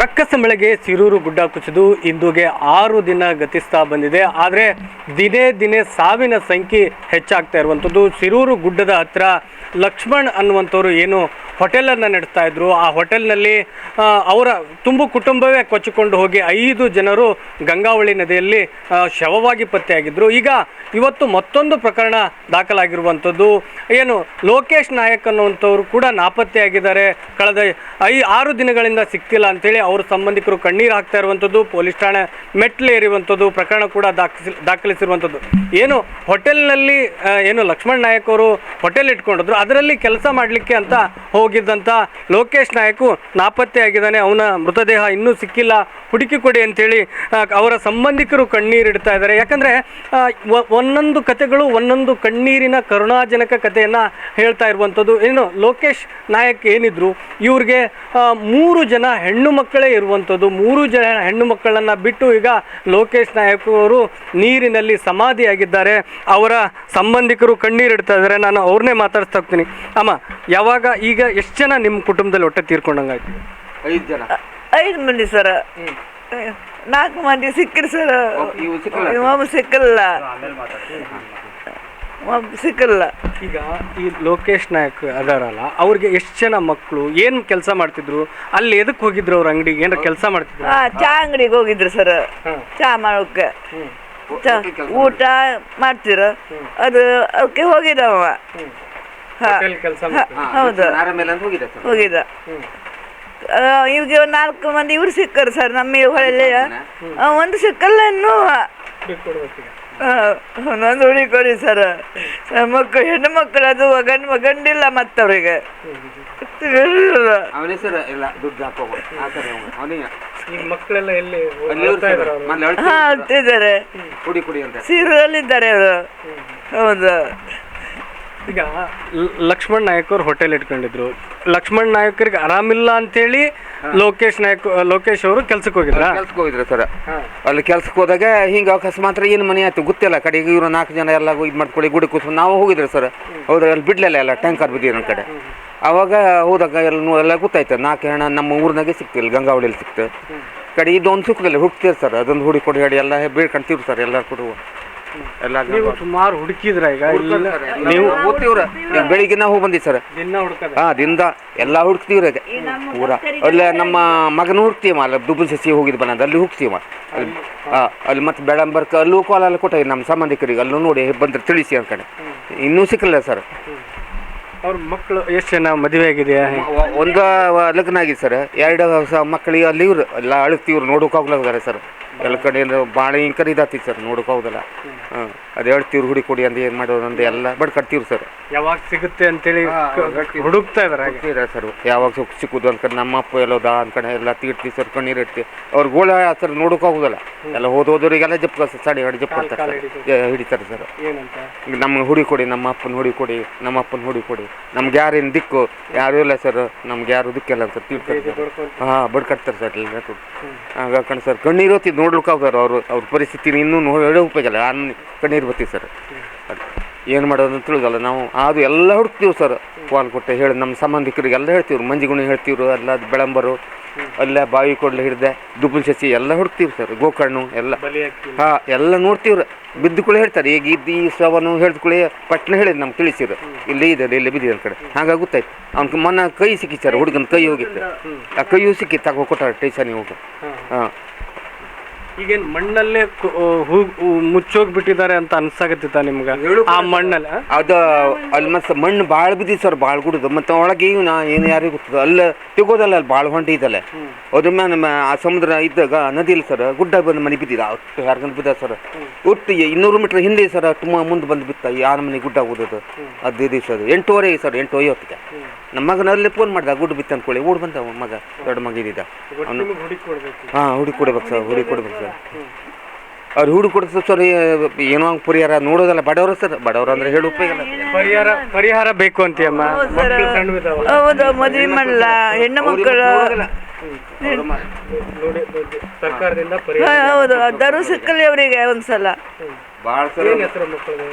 ರಕ್ಕಸ ಮಳೆಗೆ ಸಿರೂರು ಗುಡ್ಡ ಕುಸಿದು ಇಂದುಗೆ ಆರು ದಿನ ಗತಿಸ್ತಾ ಬಂದಿದೆ. ಆದರೆ ದಿನೇ ದಿನೇ ಸಾವಿನ ಸಂಖ್ಯೆ ಹೆಚ್ಚಾಗ್ತಾ ಇರುವಂಥದ್ದು. ಸಿರೂರು ಗುಡ್ಡದ ಹತ್ತಿರ ಲಕ್ಷ್ಮಣ್ ಅನ್ನುವಂಥವ್ರು ಏನು ಹೋಟೆಲನ್ನು ನಡೆಸ್ತಾ ಇದ್ರು. ಆ ಹೋಟೆಲ್ನಲ್ಲಿ ಅವರ ತುಂಬು ಕುಟುಂಬವೇ ಕೊಚ್ಚಿಕೊಂಡು ಹೋಗಿ ಐದು ಜನರು ಗಂಗಾವಳಿ ನದಿಯಲ್ಲಿ ಶವವಾಗಿ ಪತ್ತೆಯಾಗಿದ್ದರು ಈಗ ಇವತ್ತು ಮತ್ತೊಂದು ಪ್ರಕರಣ ದಾಖಲಾಗಿರುವಂಥದ್ದು. ಏನು, ಲೋಕೇಶ್ ನಾಯಕ್ ಅನ್ನುವಂಥವ್ರು ಕೂಡ ನಾಪತ್ತೆಯಾಗಿದ್ದಾರೆ. ಕಳೆದ ಐ, ಆರು ದಿನಗಳಿಂದ ಸಿಕ್ತಿಲ್ಲ ಅಂತೇಳಿ ಅವ್ರ ಸಂಬಂಧಿಕರು ಕಣ್ಣೀರು ಹಾಕ್ತಾ ಇರುವಂಥದ್ದು, ಪೊಲೀಸ್ ಠಾಣೆ ಮೆಟ್ಲೇರಿರುವಂಥದ್ದು ಪ್ರಕರಣ ಕೂಡ ದಾಖಲಿಸಿ, ದಾಖಲಿಸಿರುವಂಥದ್ದು. ಏನು, ಹೋಟೆಲ್ನಲ್ಲಿ ಏನು ಲಕ್ಷ್ಮಣ್ ನಾಯಕ್ ಅವರು ಹೋಟೆಲ್ ಇಟ್ಕೊಂಡಿದ್ರು. ಅದರಲ್ಲಿ ಕೆಲಸ ಮಾಡಲಿಕ್ಕೆ ಅಂತ ಹೋಗಿದ್ದಂಥ ಲೋಕೇಶ್ ನಾಯಕು ನಾಪತ್ತೆಯಾಗಿದ್ದಾನೆ ಅವನ ಮೃತದೇಹ ಇನ್ನೂ ಸಿಕ್ಕಿಲ್ಲ. ಹುಡುಕಿ ಕೊಡಿ ಅಂತೇಳಿ ಅವರ ಸಂಬಂಧಿಕರು ಕಣ್ಣೀರಿಡ್ತಾ ಇದ್ದಾರೆ. ಯಾಕಂದರೆ ಒಂದೊಂದು ಕಥೆಗಳು ಒಂದೊಂದು ಕಣ್ಣೀರಿನ ಕರುಣಾಜನಕ ಕಥೆಯನ್ನು ಹೇಳ್ತಾ ಇರುವಂಥದ್ದು. ಏನು ಲೋಕೇಶ್ ನಾಯಕ್ ಏನಿದ್ರು, ಇವ್ರಿಗೆ ಮೂರು ಜನ ಹೆಣ್ಣು ಮಕ್ಕಳೇ ಇರುವಂಥದ್ದು. ಮೂರು ಜನ ಹೆಣ್ಣು ಮಕ್ಕಳನ್ನು ಬಿಟ್ಟು ಈಗ ಲೋಕೇಶ್ ನಾಯಕ್ ಅವರು ನೀರಿನಲ್ಲಿ ಸಮಾಧಿಯಾಗಿದ್ದಾರೆ. ಅವರ ಸಂಬಂಧಿಕರು ಕಣ್ಣೀರಿಡ್ತಾ ಇದ್ದಾರೆ. ನಾನು ಅವ್ರನ್ನೇ ಮಾತಾಡ್ತಾ ಹೋಗ್ತೀನಿ. ಅಮ್ಮ, ಯಾವಾಗ ಈಗ ಎಷ್ಟು ಜನ ನಿಮ್ಮ ಕುಟುಂಬದಲ್ಲಿ ಹೊಟ್ಟೆ ತೀರ್ಕೊಂಡಂಗಾಯ್ತು ಐದು ಜನ. ಐದು ಮಂದಿ ಸರ್. ನಾಲ್ಕು ಮಂದಿ ಸಿಕ್ಕಿರಿ ಸರ್. ಇವು ಸಿಕ್ಕಲ್ಲ? ಒಬ್ಬ ಸಿಕ್ಕಲ್ಲ. ಒಬ್ಬ ಸಿಕ್ಕಲ್ಲ. ಈಗ ಈ ಲೋಕೇಶ್ ನಾಯಕ್ ಅದಾರಲ್ಲ ಅವ್ರಿಗೆ ಎಷ್ಟು ಜನ ಮಕ್ಕಳು ಏನು ಕೆಲಸ ಮಾಡ್ತಿದ್ರು ಅಲ್ಲಿ ಎದಕ್ಕೆ ಹೋಗಿದ್ರು ಅವ್ರ ಅಂಗಡಿಗೆ? ಏನಾರ ಕೆಲಸ ಮಾಡ್ತಿದ್ರು? ಆ, ಚಾ ಅಂಗಡಿಗೆ ಹೋಗಿದ್ರು ಸರ್. ಚಾ ಮಾಡೋಕೆ. ಚಾ ಊಟ ಮಾಡ್ತಿರ ಅದು ಅದಕ್ಕೆ ಹೋಗಿದ್ದವ. ಹಾ ಹೋಟೆಲ್ ಕೆಲಸ ಹೌದು. ಹೋಗಿದ್ದ ಆ, ನಾಲ್ಕು ಮಂದಿ ಇವ್ರು ಸಿಕ್ಕರು ಸರ್ ನಮ್ಮ ಹೊಳೆಯಲ್ಲಿ ಒಂದು ಸಿಕ್ಕಲ್ಲ ಇನ್ನೂ. ಒಂದೊಂದು ಹುಡಿ ಕೊಡಿ ಸರ್. ಮಕ್ಕಳು ಹೆಣ್ಣು ಮಕ್ಕಳು ಅದು ಗಂಡು ಗಂಡಿಲ್ಲ ಮತ್ತವ್ರಿಗೆ. ಈಗ ಹಾ ಅಂತಿದ್ದಾರೆ ಸೀರಲ್ಲಿದ್ದಾರೆ ಅವರು. ಹೌದು. ಈಗ ಲಕ್ಷ್ಮಣ್ ನಾಯಕ್ ಅವ್ರು ಹೋಟೆಲ್ ಇಟ್ಕೊಂಡಿದ್ರು. ಲಕ್ಷ್ಮಣ್ ನಾಯಕರಿಗೆ ಆರಾಮಿಲ್ಲ ಅಂತೇಳಿ ಲೋಕೇಶ್ ನಾಯಕ್ ಲೋಕೇಶ್ ಅವರು ಕೆಲ್ಸಕ್ಕೆ ಹೋಗಿದ್ರ? ಕೆಲ್ಸಕ್ಕೆ ಹೋಗಿದ್ರು ಸರ್. ಅಲ್ಲಿ ಕೆಲ್ಸಕ್ಕೆ ಹೋದಾಗ ಹಿಂಗೆ ಅಕಸ್ಮಾತ್ ಏನು ಮನೆ ಆಯ್ತು ಗೊತ್ತಿಲ್ಲ. ಕಡೆಗೆ ಇವರು ನಾಲ್ಕು ಜನ ಎಲ್ಲ ಇದು ಮಾಡ್ಕೊಳ್ಳಿ ಗುಡಿ ಕೂಸು ನಾವು ಹೋಗಿದ್ರು ಸರ್. ಹೌದು ಅಲ್ಲಿ ಬಿಡ್ಲಿಲ್ಲ ಎಲ್ಲ ಟ್ಯಾಂಕರ್ ಬಿದ್ದಿರೋ ನನ್ನ ಕಡೆ. ಅವಾಗ ಹೋದಾಗ ಎಲ್ಲ ಎಲ್ಲ ಗೊತ್ತಾಯ್ತು. ನಾಲ್ಕು ಹೆಣ ನಮ್ಮ ಊರಿನಾಗೆ ಸಿಕ್ತಿಲ್ಲ ಗಂಗಾವಳಿಯಲ್ಲಿ ಸಿಕ್ತು. ಕಡೆ ಇದೊಂದು ಸುಖದಲ್ಲಿ ಹುಡುಕ್ತೀರಿ ಸರ್. ಅದೊಂದು ಹುಡುಗಿ ಕೊಡಿ ಹೇಳಿ ಎಲ್ಲ ಬೇಡ್ಕೊಂತೀವಿ ಸರ್ ಎಲ್ಲರೂ ಕೊಡುವ. ಎಲ್ಲ ನೀವು ಸುಮಾರು ಹುಡುಕಿದ್ರ ಈಗ? ಇಲ್ಲ. ನೀವು ಹೋಗ್ತೀವ್ರ ಈಗ ಬೆಳಿಗ್ಗೆ ನಾವು ಹೋಗಿ ಬಂದಿವಿ ಸರ್. ದಿನ ಹುಡುಕದ. ಹಾ ದಿಂದ ಎಲ್ಲ ಹುಡುಕ್ತೀವ್ರ ಈಗ. ಪೂರ ಅಲ್ಲೇ ನಮ್ಮ ಮಗನ ಹುಡುಕ್ತೀವ ಅಲ್ಲ ದುಬ್ಬು ಸಸಿ ಹೋಗಿದ್ ಬಂದ ಅಲ್ಲಿ ಹುಡುಕ್ತೀವ ಅಲ್ಲಿ ಹಾ ಅಲ್ಲಿ ಮತ್ತೆ ಬೆಳಂಬರ್ಕ ಅಲ್ಲೂ ಕಾಲ ಅಲ್ಲಿ ಕೊಟ್ಟ ನಮ್ಮ ಸಂಬಂಧಿಕರಿಗೆ ಅಲ್ಲೂ ನೋಡಿ ಬಂದ್ರೆ ತಿಳಿಸಿ ಅನ್ಕಡೆ ಇನ್ನೂ ಸಿಕ್ಕಲ್ಲ ಸರ್. ಅವ್ರ ಮಕ್ಕಳು ಎಷ್ಟು ಜನ? ಮದುವೆ ಆಗಿದೆಯಾ ಒಂದು ಲಗ್ನ ಆಗಿದೆ ಸರ್. ಎರಡು ಸ ಮಕ್ಕಳಿಗೆ ಅಲ್ಲಿ ಇವ್ರು ಎಲ್ಲ ಅಳುತ್ತೀವ್ರು ನೋಡೋಕೆ ಹೋಗ್ಲಾಗ್ದಾರೆ ಸರ್. ಎಲ್ಲ ಕಡೆ ಭಾಳ ಇಂಕರ್ ಇದಾತಿ ಸರ್ ನೋಡಕ್ ಹೋಗೋದಲ್ಲ ಹಾಂ ಅದು ಹೇಳ್ತೀವ್ರು ಹುಡಿ ಕೊಡಿ ಅಂತ ಏನು ಮಾಡೋದು ಅಂತ ಎಲ್ಲ ಬಡ್ಕಡ್ತೀವ್ರು ಸರ್. ಯಾವಾಗ ಸಿಗುತ್ತೆ ಅಂತೇಳಿ ಹೇಳಿ ಹುಡುಕ್ತಾ ಇದಾರೆ ಸರ್ ಯಾವಾಗ ಸಿಕ್ ಸಿಕ್ಕುದು ಅನ್ಕೊಂಡು ನಮ್ಮ ಅಪ್ಪ ಎಲ್ಲೋದ ಅನ್ಕೊಂಡು ಎಲ್ಲ ತೀರ್ತಿ ಸರ್ ಕಣ್ಣೀರು ಇಡ್ತಿ ಅವ್ರ ಗೋಳ ಸರ್ ನೋಡಕ್ ಹೋಗೋದಲ್ಲ ಎಲ್ಲ ಹೋದ ಹೋದೋರಿಗೆಲ್ಲ ಜಪ್ ಸಾಡಿ ಹಾಡಿ ಜಪ್ ಕೊಡ್ತಾರೆ ಸರ್. ಹಿಡಿತಾರೆ ಸರ್. ನಮ್ಗೆ ಹುಡಿ ಕೊಡಿ ನಮ್ಮ ಅಪ್ಪನ ಹುಡಿ ಕೊಡಿ ನಮ್ಮ ಅಪ್ಪನ ಹುಡಿ ಕೊಡಿ. ನಮ್ಗೆ ಯಾರೇನು ದಿಕ್ಕು ಯಾರು ಇಲ್ಲ ಸರ್. ನಮ್ಗೆ ಯಾರು ದಿಕ್ಕಿಲ್ಲ ಸರ್ ತೀರ್ತಾರೆ ಸರ್ ಹಾಂ ಬಡ್ಕಟ್ತಾರೆ ಸರ್ ಎಲ್ಲ ಹಾಗ ಕಣ್ ಸರ್ ಕಣ್ಣೀರು ನೋಡ್ಲಿಕ್ಕೆ ಆಗ್ತಾರ ಅವರು ಅವ್ರ ಪರಿಸ್ಥಿತಿ ಇನ್ನೂ ನೋಡಿ ಉಪಯೋಗಿಲ್ಲ ಆ ಕಣ್ಣೀರು ಬರ್ತೀವಿ ಸರ್. ಏನು ಮಾಡೋದು ಅಂತ ತಿಳಿದಲ್ಲ ನಾವು ಅದು ಎಲ್ಲ ಹುಡುಕ್ತೀವಿ ಸರ್. ಫೋನ್ ಕೊಟ್ಟೆ ಹೇಳಿ ನಮ್ಮ ಸಂಬಂಧಿಕರಿಗೆ ಎಲ್ಲ ಹೇಳ್ತೀವ್ರು ಮಂಜುಗುಣಿ ಹೇಳ್ತೀವ್ರು ಎಲ್ಲ ಬೆಳಂಬರು ಅಲ್ಲ ಬಾವಿ ಕೊಡ್ಲಿ ಹಿಡ್ದೆ ದುಬ್ಬಲ್ ಸಸಿ ಎಲ್ಲ ಹುಡುಕ್ತೀವಿ ಸರ್ ಗೋಕರ್ಣು ಎಲ್ಲ. ಹಾಂ ಎಲ್ಲ ನೋಡ್ತೀವ್ರ. ಬಿದ್ದು ಕೂಡ ಹೇಳ್ತಾರೆ ಈಗ ಇದ್ದು ಈ ಶವನು ಹೇಳಿದ ಕೂಡ ಪಟ್ನ ಹೇಳಿದ್ ನಮ್ಗೆ ತಿಳಿಸಿರು. ಇಲ್ಲಿ ಇದೆ ಇಲ್ಲಿ ಬಿದ್ದಿದೆ ಅಂತ ಕಡೆ ಹಾಗಾಗಿ ಗೊತ್ತಾಯ್ತು. ಅವ್ನ ಮನ ಕೈ ಸಿಕ್ಕಿ ಸರ್ ಹುಡುಗನ ಕೈ ಹೋಗಿತ್ತು. ಆ ಕೈಯೂ ಸಿಕ್ಕಿತ್ತು ತಗೋ ಕೊಟ್ಟಾರ ಟೇಷನಿಗೆ ಹೋಗಿ. ಹಾಂ. ಈಗೇನ್ ಮಣ್ಣಲ್ಲೇ ಕು- ಹೂ ಹೂ ಮುಚ್ಚೋಗ್ಬಿಟ್ಟಿದ್ದಾರೆ ಅಂತ ಅನ್ಸಾಕತ್ತಿತ್ತ ನಿಮ್ಗೆ? ಆ ಮಣ್ಣಲ್ಲಿ ಆ? ಅದು ಅಲ್ಲಿ ಮತ್ತೆ ಮಣ್ಣು ಭಾಳ ಬಿದ್ದಿ ಸರ್ ಭಾಳ ಗುಡುದು. ಮತ್ತು ಒಳಗೆ ಇವು ನಾ ಏನು ಯಾರಿಗೂ ಗೊತ್ತದ? ಅಲ್ಲಿ ತೆಗೋದಲ್ಲ ಅಲ್ಲಿ ಭಾಳ ಹೊಂಟಿ ಇದಲ್ಲ. ಅದ್ರ ಮ್ಯಾಲ ನಮ್ಮ ಆ ಸಮುದ್ರ ಇದ್ದಾಗ ನದಿ ಇಲ್ಲ ಸರ್ ಗುಡ್ಡ ಬಂದು ಮನೆ ಬಿದ್ದಿದೆ. ಅಷ್ಟು ಯಾರ್ಗಂತ ಬಿದ್ದ ಸರ್? ಒಟ್ಟು ಇನ್ನೂರು ಮೀಟ್ರ್ ಹಿಂದೆ ಸರ್ ತುಂಬ ಮುಂದೆ ಬಂದು ಬಿತ್ತ. ಯಾರ ಮನೆ ಗುಡ್ಡ ಓದೋದು ಅದು ಇದು ಸರ್ ಎಂಟೂವರೆ ಸರ್ ಎಂಟು ಐವತ್ತಿಗೆ ನಮ್ಮ ಮಗನಲ್ಲಿ ಫೋನ್ ಮಾಡ್ದ ಗುಡ್ಡ ಬಿತ್ತ ಅನ್ಕೊಳ್ಳಿ ಓಡ್ ಬಂದ ಮಗ ದೊಡ್ಡ ಮಗ ಇದ್ದಿದ್ದ ಹುಡುಕಿ ಕೊಡ್ಬೇಕು. ಹಾಂ ಹುಡುಗಿ ಕೊಡ್ಬೇಕು ಸರ್ ಹುಡುಕಿ ಕೊಡ್ಬೇಕು ಸರ್. ಅವ್ರು ಹೂಡು ಕೊಡ್ತಾರೆ ಸರ್ ಏನೋ ಹಂಗೆ ಪರಿಹಾರ ನೋಡೋದಲ್ಲ ಬಡವರು ಸರ್ ಬಡವರು ಅಂದ್ರೆ ಹೇಳು ಉಪಯೋಗ ಪರಿಹಾರ ಪರಿಹಾರ ಬೇಕು ಅಂತೀಯಮ್ಮ. ಸಣ್ಣವಿದಾವ ಹೌದು ಮದುವೆ ಮಾಡಲ್ಲ ಹೆಣ್ಣು ಮಕ್ಕಳು. ನೋಡಿ ನೋಡಿ, ಸರ್ಕಾರದಿಂದ ಪರಿಹಾರ ಹೌದು ದರು ಸಿಕ್ಕಲ್ಲ ಅವರಿಗೆ ಒಂದ್ಸಲ. ಭಾಳ ಸರಿ ಏನ್ ಹೆಸರು ಮಕ್ಕಳು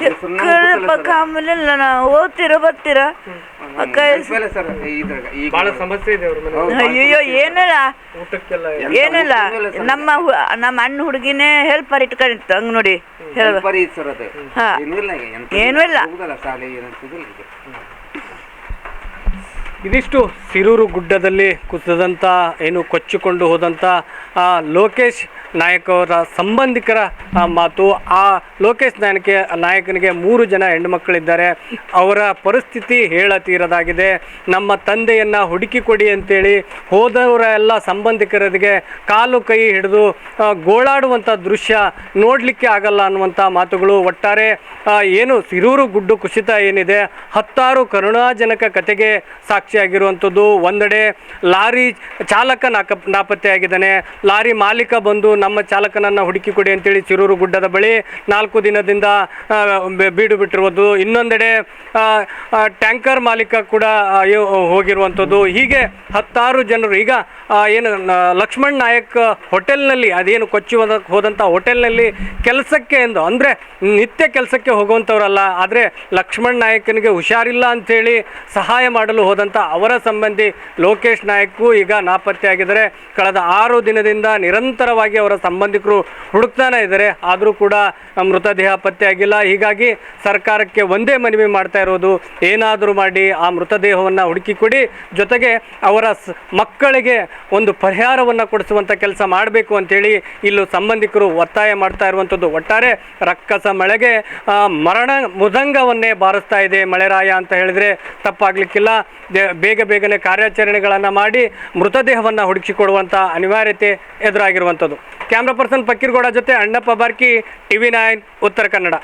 ಚಕ್ಕಳಪ್ಪ ಕಾಮಲಿಲ್ಲ ನಾವು ಓದ್ತೀರಾ ಬರ್ತೀರಾ? ಅಕ್ಕ ಸರ್ ಇದ್ರಾಗ. ಈಗ ಬಹಳ ಸಮಸ್ಯೆ ಇದೆ ಅವ್ರ ಅಯ್ಯೋ ಏನಿಲ್ಲ? ಊಟಕ್ಕೆಲ್ಲ ಏನಿಲ್ಲ? ನಮ್ಮ ಹು- ನಮ್ಮ ಅಣ್ಣ ಹುಡುಗಿನೇ ಹೆಲ್ಪರ್ ಇಟ್ಕೊಂಡಿತ್ತು ಹಂಗ್ ನೋಡಿ. ಏನೂ ಇಲ್ಲ ಈಗ ಎಂತ ಏನೂ ಇಲ್ಲ. ಹೋಗುದಲ್ಲ ಶಾಲೆ ಏನಂತಿದಿಲ್ಲ ಈಗ ಇದಿಷ್ಟು ಸಿರೂರು ಗುಡ್ಡದಲ್ಲಿ ಕುಸಿದಂಥ ಏನು ಕೊಚ್ಚಿಕೊಂಡು ಹೋದಂಥ ಲೋಕೇಶ್ ನಾಯಕ್ ಅವರ ಸಂಬಂಧಿಕರ ಮಾತು. ಆ ಲೋಕೇಶ್ ನಾಯಕ ನಾಯಕನಿಗೆ ಮೂರು ಜನ ಹೆಣ್ಣುಮಕ್ಕಳಿದ್ದಾರೆ. ಅವರ ಪರಿಸ್ಥಿತಿ ಹೇಳತೀರದಾಗಿದೆ. ನಮ್ಮ ತಂದೆಯನ್ನು ಹುಡುಕಿ ಕೊಡಿ ಅಂತೇಳಿ ಹೋದವರ ಎಲ್ಲ ಸಂಬಂಧಿಕರಿಗೆ ಕಾಲು ಕೈ ಹಿಡಿದು ಗೋಳಾಡುವಂಥ ದೃಶ್ಯ ನೋಡಲಿಕ್ಕೆ ಆಗಲ್ಲ ಅನ್ನುವಂಥ ಮಾತುಗಳು ಒಟ್ಟಾರೆ ಏನು ಸಿರೂರು ಗುಡ್ಡು ಕುಸಿತ ಏನಿದೆ, ಹತ್ತಾರು ಕರುಣಾಜನಕ ಕತೆಗೆ ಸಾಕ್ಷಿಯಾಗಿರುವಂಥದ್ದು ಒಂದೆಡೆ ಲಾರಿ ಚಾಲಕ ನಾಕ ನಾಪತ್ತೆಯಾಗಿದ್ದಾನೆ. ಲಾರಿ ಮಾಲೀಕ ಬಂದು ನಮ್ಮ ಚಾಲಕನನ್ನು ಹುಡುಕಿ ಕೊಡಿ ಅಂತೇಳಿ ಚಿರೂರು ಗುಡ್ಡದ ಬಳಿ ನಾಲ್ಕು ದಿನದಿಂದ ಬೀಡು ಬಿಟ್ಟಿರುವುದು. ಇನ್ನೊಂದೆಡೆ ಟ್ಯಾಂಕರ್ ಮಾಲೀಕ ಕೂಡ ಹೋಗಿರುವಂಥದ್ದು. ಹೀಗೆ ಹತ್ತಾರು ಜನರು, ಈಗ ಏನು ಲಕ್ಷ್ಮಣ್ ನಾಯಕ್ ಹೋಟೆಲ್ನಲ್ಲಿ, ಅದೇನು ಕೊಚ್ಚಿ ಹೋದ, ಹೋದಂಥ ಹೋಟೆಲ್ನಲ್ಲಿ ಕೆಲಸಕ್ಕೆ ಎಂದು, ಅಂದರೆ ನಿತ್ಯ ಕೆಲಸಕ್ಕೆ ಹೋಗುವಂಥವ್ರಲ್ಲ. ಆದರೆ ಲಕ್ಷ್ಮಣ್ ನಾಯಕನಿಗೆ ಹುಷಾರಿಲ್ಲ ಅಂಥೇಳಿ ಸಹಾಯ ಮಾಡಲು ಹೋದಂಥ ಅವರ ಸಂಬಂಧಿ ಲೋಕೇಶ್ ನಾಯಕ್ ಈಗ ನಾಪತ್ತೆಯಾಗಿದ್ದಾರೆ. ಕಳೆದ ಆರು ದಿನದಿಂದ ನಿರಂತರವಾಗಿ ಅವರ ಸಂಬಂಧಿಕರು ಹುಡುಕ್ತಾನೆ ಇದ್ದಾರೆ. ಆದರೂ ಕೂಡ ಮೃತದೇಹ ಪತ್ತೆಯಾಗಿಲ್ಲ. ಹೀಗಾಗಿ ಸರ್ಕಾರಕ್ಕೆ ಒಂದೇ ಮನವಿ ಮಾಡ್ತಾ ಇರೋದು, ಏನಾದರೂ ಮಾಡಿ ಆ ಮೃತದೇಹವನ್ನು ಹುಡುಕಿ ಕೊಡಿ. ಜೊತೆಗೆ ಅವರ ಮಕ್ಕಳಿಗೆ ಒಂದು ಪರಿಹಾರವನ್ನು ಕೊಡಿಸುವಂಥ ಕೆಲಸ ಮಾಡಬೇಕು ಅಂತೇಳಿ ಇಲ್ಲೂ ಸಂಬಂಧಿಕರು ಒತ್ತಾಯ ಮಾಡ್ತಾ ಇರುವಂಥದ್ದು ಒಟ್ಟಾರೆ ರಕ್ಕಸ ಮಳೆಗೆ ಮರಣ ಮೃದಂಗವನ್ನೇ ಬಾರಿಸ್ತಾ ಇದೆ ಮಳೆರಾಯ ಅಂತ ಹೇಳಿದರೆ ತಪ್ಪಾಗಲಿಕ್ಕಿಲ್ಲ. ಬೇಗ ಬೇಗನೆ ಕಾರ್ಯಾಚರಣೆಗಳನ್ನು ಮಾಡಿ ಮೃತದೇಹವನ್ನು ಹುಡುಕಿಕೊಡುವಂಥ ಅನಿವಾರ್ಯತೆ ಎದುರಾಗಿರುವಂಥದ್ದು. ಕ್ಯಾಮ್ರಾ ಪರ್ಸನ್ ಪಕ್ಕೀರ್ಗೌಡ ಜೊತೆ ಅಣ್ಣಪ್ಪ ಬಾರ್ಕಿ, ಟಿವಿ ನೈನ್, ಉತ್ತರ ಕನ್ನಡ.